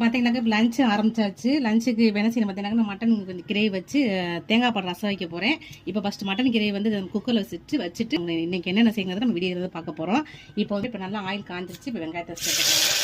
பார்த்தீங்கன்னாக்கா இப்போ லஞ்சு ஆரம்பிச்சாச்சு. லஞ்சுக்கு வேணா செய்யணும் பார்த்தீங்கன்னா மட்டன் கொஞ்சம் கிரேவி வச்சு தேங்காய் பால் ரசம் வைக்க போகிறேன் இப்போ ஃபஸ்ட்டு மட்டன் கிரேவி வந்து குக்கரில் வச்சுட்டு வச்சுட்டு உங்க இன்னைக்கு என்னென்ன செய்யுங்கிறத நம்ம வீடியோ பார்க்க போகிறோம் இப்போ வந்து இப்போ நல்லா ஆயில் காஞ்சிருச்சு. இப்போ வெங்காயத்தை சேர்த்துக்கலாம்.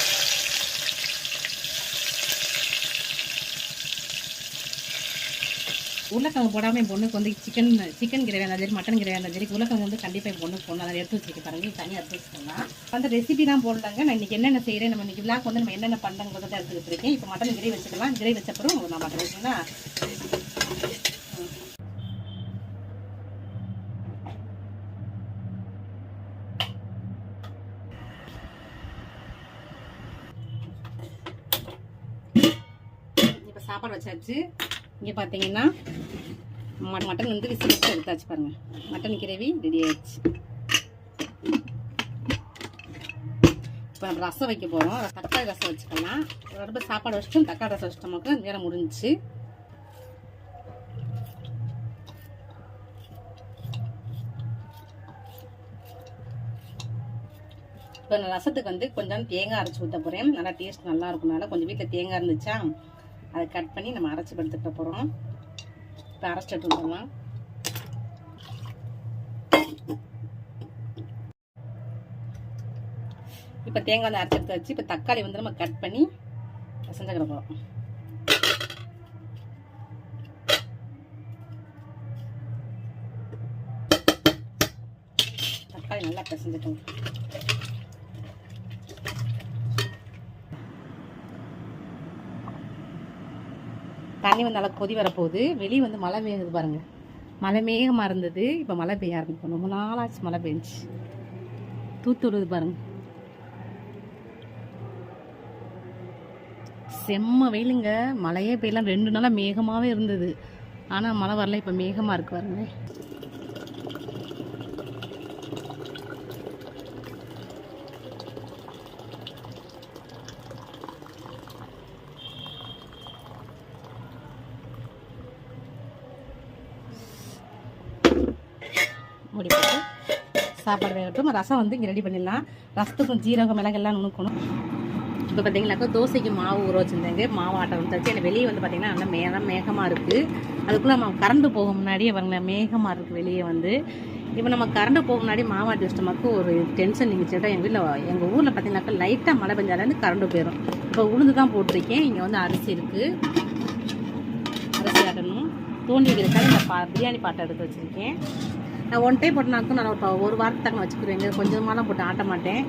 உருளைக்கிழங்கு போடாமல் என் பொண்ணுக்கு வந்து சிக்கன் சிக்கன் கிரேவி இருந்தாலும் சரி மட்டன் கிரேவி இருந்தாலும் சரி உருளைக்கிழங்கு வந்து கண்டிப்பாக என் பொண்ணுக்கு போடணும். அதை எடுத்து வச்சுருக்க பாருங்க. தனியாக எடுத்து வச்சுக்கலாம் அந்த ரெசிபி தான் போடலாங்க. நான் இன்னைக்கு என்னென்ன செய்கிறேன் நம்ம இன்னைக்கு விழாக்கு வந்து நம்ம என்னென்ன பண்ணுறோங்கிறத தான் எடுத்துக்கிட்டு இருக்கேன். இப்போ மட்டன் கிரேவி வச்சுக்கலாம். கிரேவி வச்சப்பறம் நான் மட்டன் வச்சுன்னா இப்போ சாப்பாடு வச்சாச்சு. இங்கே பார்த்தீங்கன்னா மட்டன் வந்து விசில் வச்சு எடுத்தாச்சு பாருங்கள் மட்டன் கிரேவி ரெடி ஆயிடுச்சு. இப்போ நம்ம ரசம் வைக்க போகிறோம் தக்காளி ரசம் வச்சுக்கலாம். ரொம்ப சாப்பாடு வச்சுட்டோம். தக்காளி ரசம் வச்சிட்டோமாக்க நேரம் முடிஞ்சுச்சு. இப்போ நான் ரசத்துக்கு வந்து கொஞ்சம் தேங்காய் அரைச்சி ஊற்ற போகிறேன் நல்லா டேஸ்ட் நல்லா இருக்கும்னால கொஞ்சம் வீட்டில் தேங்காய் இருந்துச்சா? அதை கட் பண்ணி நம்ம அரைச்சி படுத்துக்க போகிறோம் இப்போ அரைச்சிட்டு வந்துடலாம். இப்போ தேங்காய் வந்து அரைச்சி எடுத்து வச்சு இப்போ தக்காளி வந்து நம்ம கட் பண்ணி செஞ்சுக்கிற போகிறோம் தக்காளி நல்லா பிசைஞ்சிட்டோம். தண்ணி வந்து நல்லா கொதி வரப்போகுது. வெளியே வந்து மழை பெய்யுது பாருங்க. மழை மேகமாக இருந்தது. இப்போ மழை பெய்ய ஆரம்பிக்கும் ரொம்ப நாளாச்சு மழை பெஞ்சு தூத்து விடுது பாருங்க. செம்ம வெயிலுங்க. மழையே பெய்யலாம் ரெண்டு நாளாக மேகமாகவே இருந்தது. ஆனால் மழை வரல. இப்போ மேகமாக இருக்கு பாருங்களேன். மூடி போட்டு சாப்பாடு வேகட்டும் ரசம் வந்து இங்கே ரெடி பண்ணிடலாம். ரசத்துக்கும் ஜீரகம் மிளகெல்லாம் நுணுக்கணும். இப்போ பார்த்தீங்கன்னாக்கா தோசைக்கு மாவு ஊற வச்சுருந்தேங்க. மாவு ஆட்டை வந்துச்சு எனக்கு வெளியே வந்து பார்த்தீங்கன்னா நல்லா மேகம் மேகமாக இருக்குது அதுக்குள்ளே நம்ம கரண்டு போக முன்னாடியே பாருங்களேன் மேகமாக இருக்குது வெளியே வந்து. இப்போ நம்ம கரண்டு போக முன்னாடி மாவாட்டி வச்சிட்டோமாக்கு ஒரு டென்ஷன் நீங்கள் எங்கள் வீட்டில் எங்கள் ஊரில் பார்த்தீங்கன்னாக்கா லைட்டாக மழை பெஞ்சாலேருந்து கரண்டு போயிடும் இப்போ உளுந்து தான் போட்டிருக்கேன். இங்கே வந்து அரிசி இருக்குது அரிசி ஆட்டணும். தூண்டி வைக்கிறதுக்காக இந்த பா பிரியாணி பாட்டை எடுத்து வச்சுருக்கேன். நான் ஒன் டைம் போட்டனாக்கும் நான் ஒரு ஒரு வாரத்துக்கு வச்சுக்கிறேங்க கொஞ்சமாலாம் போட்டு ஆட்ட மாட்டேன்.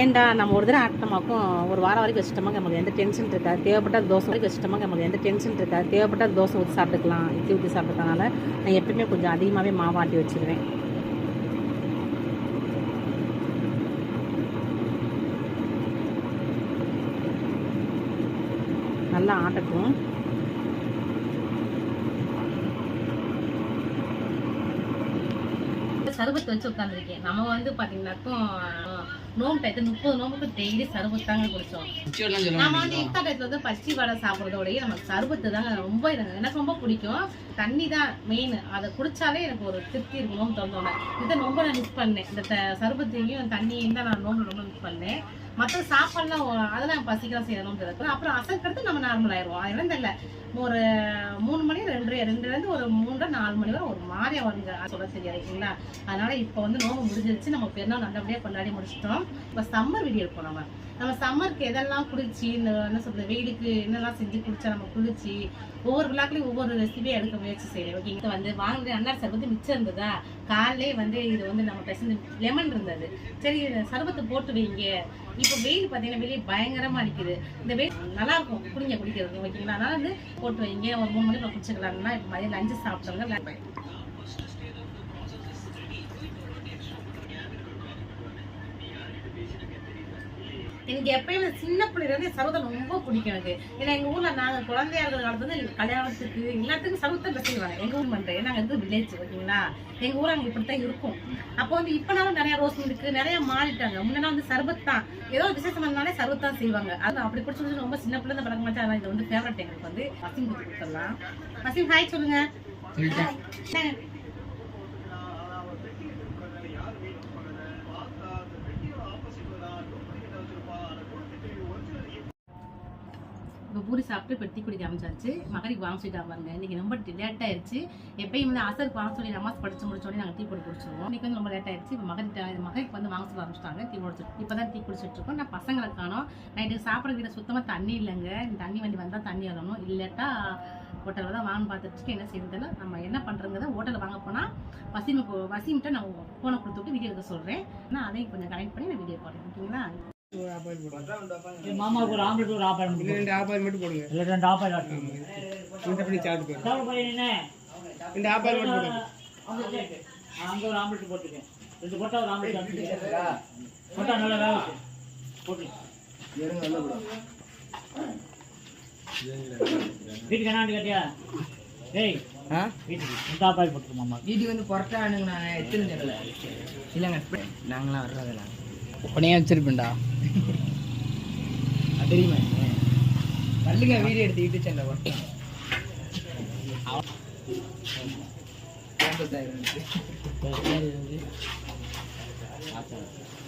ஏன்டா நம்ம ஒரு தடவை ஆட்டமாக்கும் ஒரு வாரம் வரைக்கும் வச்சுட்டோமாக்க நமக்கு எந்த டென்ஷன் இருக்காது. தேவைப்பட்ட தோசை வரைக்கும் வச்சுட்டோமாக்க நமக்கு எந்த டென்ஷன் இருக்காது. தேவைப்பட்ட தோசை ஊற்றி சாப்பிட்டுக்கலாம் இட்லி ஊற்றி சாப்பிட்டுக்கனால நான் எப்பயுமே கொஞ்சம் அதிகமாகவே மாவாட்டி வச்சுருவேன். நல்லா ஆட்டட்டும். சருபத்து வச்சு உட்காந்துருக்கேன் நம்ம வந்து பாத்தீங்கன்னாக்கும் நோம்பு டயத்து முப்பது நோம்புக்கு டெய்லி சருபத்து தாங்க குடிச்சோம். நம்ம வந்து இஃப்தார் டயத்துல வந்து பச்சி வடை சாப்பிட்றதோடய நமக்கு சருபத்து தாங்க ரொம்ப எனக்கு ரொம்ப பிடிக்கும். தண்ணி தான் மெயின் அதை குடிச்சாலே எனக்கு ஒரு திருப்தி இருக்கும் நோம்பு திறந்தோட இதை ரொம்ப நான் மிஸ் பண்ணேன். இந்த சருபத்தையும் தண்ணியையும் தான் நான் நோம்பு ரொம்ப மிஸ் பண்ணேன். மற்ற சாப்பாடுலாம் அதெல்லாம் பசிக்கலாம் செய்யணும் இருக்கும் அப்புறம் அசைக்கிறது நம்ம நார்மல் ஆயிடுவோம். அதெல்லாம் தெரியல ஒரு மூணு மணி ரெண்டு ரெண்டுலேருந்து ஒரு மூன்றரை நாலு மணி வரை ஒரு மாதிரி வருங்க. சொல்ல சரியா இருக்குங்களா அதனால இப்போ வந்து நோம்பு முடிஞ்சிருச்சு. நம்ம பெருநாள் நல்லபடியாக கொண்டாடி முடிச்சிட்டோம். இப்போ சம்மர் வீடியோ இருப்போம் நம்ம நம்ம சம்மருக்கு எதெல்லாம் குளிச்சு இந்த என்ன சொல்றது வெயிலுக்கு என்னெல்லாம் செஞ்சு குளிச்சா நம்ம குளிச்சு ஒவ்வொரு விழாக்குலையும் ஒவ்வொரு ரெசிபியும் எடுக்க முயற்சி செய்யறேன். ஓகேங்க வந்து வாங்கின அன்னார் சர்பத்து மிச்சம் இருந்ததா? காலையிலே வந்து இது வந்து நம்ம பெசஞ்சு லெமன் இருந்தது. சரி சர்பத்தை போட்டு வைங்க. இப்போ வெயில் பார்த்தீங்கன்னா வெளியே பயங்கரமாக இருக்குது இந்த வெயில் நல்லா இருக்கும் குடிங்க குடிக்கிறது ஓகேங்களா? அதனால வந்து போட்டு வைங்க. ஒரு மூணு மணிக்கு குடிச்சுக்கலாம்னா இப்போ மதியம் லஞ்சு சாப்பிட்டவங்க எனக்கு எப்பயுமே சின்ன பிள்ளைல இருந்து சர்வத்தை ரொம்ப பிடிக்கும் எனக்கு. ஏன்னா எங்க ஊர்ல நாங்க குழந்தையா இருக்கிற காலத்துல இருந்து எங்களுக்கு கல்யாணத்துக்கு எல்லாத்துக்கும் சர்வத்தை செய்வாங்க எங்க ஊர் பண்றேன் நாங்க வந்து வில்லேஜ் ஓகேங்களா? எங்க ஊர் அங்க இப்படித்தான் இருக்கும். அப்போ வந்து இப்பனாலும் நிறைய ரோஸ் இருக்கு நிறைய மாறிட்டாங்க. முன்னாடி வந்து சர்பத் தான். ஏதோ விசேஷம் பண்ணாலே சர்பத் தான் செய்வாங்க. அது அப்படி பிடிச்சி ரொம்ப சின்ன பிள்ளை பழக்க மாட்டேன் இது வந்து ஃபேவரட் எங்களுக்கு வந்து வசிம் கொடுத்து கொடுத்துடலாம். வசிம் ஹாய் சொல்லுங்க. இப்போ பூரி சாப்பிட்டு இப்போ டீ குடிக்க ஆரம்பிச்சாச்சு. மகரிக்கு வாங்க சொல்லிட்டு பாருங்க. இன்னைக்கு ரொம்ப லேட் ஆயிடுச்சு எப்பயும் வந்து அசருக்கு வாங்க சொல்லி நமாஸ் படிச்சு முடிச்சோடனே நாங்கள் டீ போட்டு குடிச்சிருவோம். இன்னைக்கு வந்து ரொம்ப லேட் ஆயிடுச்சு இப்போ மகரிட்ட மகரிக்கு வந்து வாங்க சொல்ல ஆரம்பிச்சிட்டாங்க. டீ குடிச்சு இப்போ தான் டீ குடிச்சிட்டு இருக்கோம். நான் பசங்களை காணோம். நைட்டு சாப்பிட்ற வீட்டில் சுத்தமாக தண்ணி இல்லைங்க. இந்த தண்ணி வண்டி வந்தால் தண்ணி வரணும். இல்லாட்டா ஹோட்டலில் தான் வாங்க பார்த்துட்டு என்ன செய்யறதில்ல நம்ம என்ன பண்ணுறங்கிறத ஹோட்டலில் வாங்க போனால் வசீம் வசீம்கிட்ட நான் ஃபோனை கொடுத்துட்டு வீடியோ எடுக்க சொல்கிறேன் நான் அதையும் கொஞ்சம் கனெக்ட் பண்ணி நான் வீடியோ போடுறேன். ஓகேங்களா? ஒரு ஆப்பாயில் போடுங்க ஒரு ஆம்லெட் ஒரு ஆப்பாயில் இல்லை ரெண்டு ஆப்பாயில் மட்டும் போடுங்க இல்லை ரெண்டு ஆப்பாயில் ஆட்டுங்க இந்த பண்ணி சாப்பிட்டு என்ன? ரெண்டு ஆப்பாயில் மட்டும் போடுங்க அங்கே ஒரு ஆம்லெட் போட்டுக்கேன் ரெண்டு கொட்டா ஒரு கொட்டா. நல்லா வீட்டுக்கு கேட்டியா? வந்து எத்தனை இல்லைங்க நாங்களாம் வர்றதில்ல. உடனே வச்சிருப்பேன்டா? தெரியுமா வள்ளுங்க வீடியோ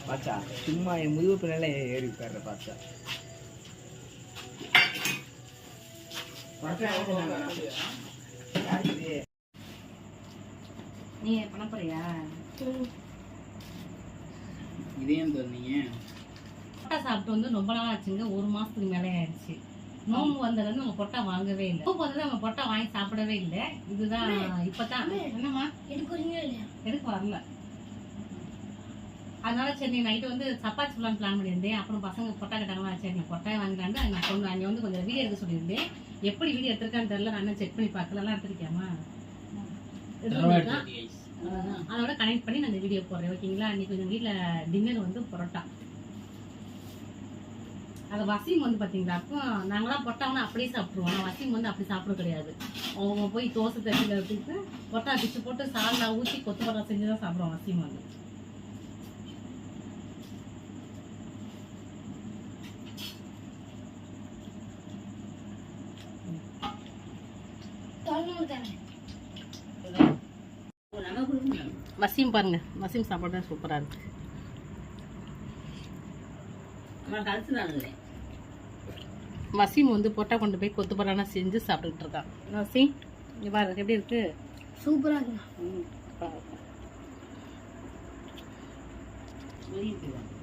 பாச்சா சும்மா என் முதுகு பின்னால ஏறி உட்கார்ற பாச்சா நீ பண்ண போறியா? இதையும் சொன்னீங்க பொட்டா சாப்பிட்டு வந்து ரொம்ப நாள் ஆச்சுங்க. ஒரு மாசத்துக்கு மேலே ஆயிடுச்சு. நோம்பு வந்ததுலேருந்து நம்ம பொட்டா வாங்கவே இல்லை. நோம்பு வந்தது நம்ம பொட்டா வாங்கி சாப்பிடவே இல்லை. இதுதான் இப்பதான். என்னம்மா? எடுக்க வரல. அதனால சரி நீ நைட்டு வந்து சப்பாத்தி சொல்லலாம்னு பிளான் பண்ணியிருந்தேன். அப்புறம் பசங்க பொட்டா கேட்டாங்களா சரி நீ பொட்டாய் வாங்கிட்டாண்டு நான் கொண்டு அங்கே வந்து கொஞ்சம் வீடியோ எடுக்க சொல்லியிருந்தேன். எப்படி வீடியோ எடுத்திருக்கான்னு தெரியல. நான் செக் பண்ணி பார்க்கல. எல்லாம் எடுத்திருக்கியாமா. அதோட கனெக்ட் பண்ணி நான் இந்த வீடியோ போடுறேன். ஓகேங்களா? இன்னைக்கு கொஞ்சம் வீட்டில் டின்னர் வந்து பரோட்டா. அது வசீம் வந்து பார்த்தீங்களா அப்போ நாங்களாம் பொட்டாங்கன்னா அப்படியே சாப்பிட்ருவோம் ஆனால் வசீம் வந்து அப்படி சாப்பிட கிடையாது. அவங்க போய் தோசை தட்டியில் எடுத்துட்டு பொட்டா பிச்சு போட்டு சால்னா ஊற்றி கொத்து பரோட்டா செஞ்சு தான் சாப்பிடுவோம் வசீம் வந்து. வசீம் பாருங்க. வசீம் சாப்பாடு சூப்பராக இருக்கு. வசீம் வந்து பொட்டா கொண்டு போய் கொத்து பரோட்டா செஞ்சு சாப்பிட்டுட்டு இருக்கான் வசீம் இங்க பாரு எப்படி இருக்கு சூப்பரா இருக்கு ம், பாரு. வெளிய இருக்கு.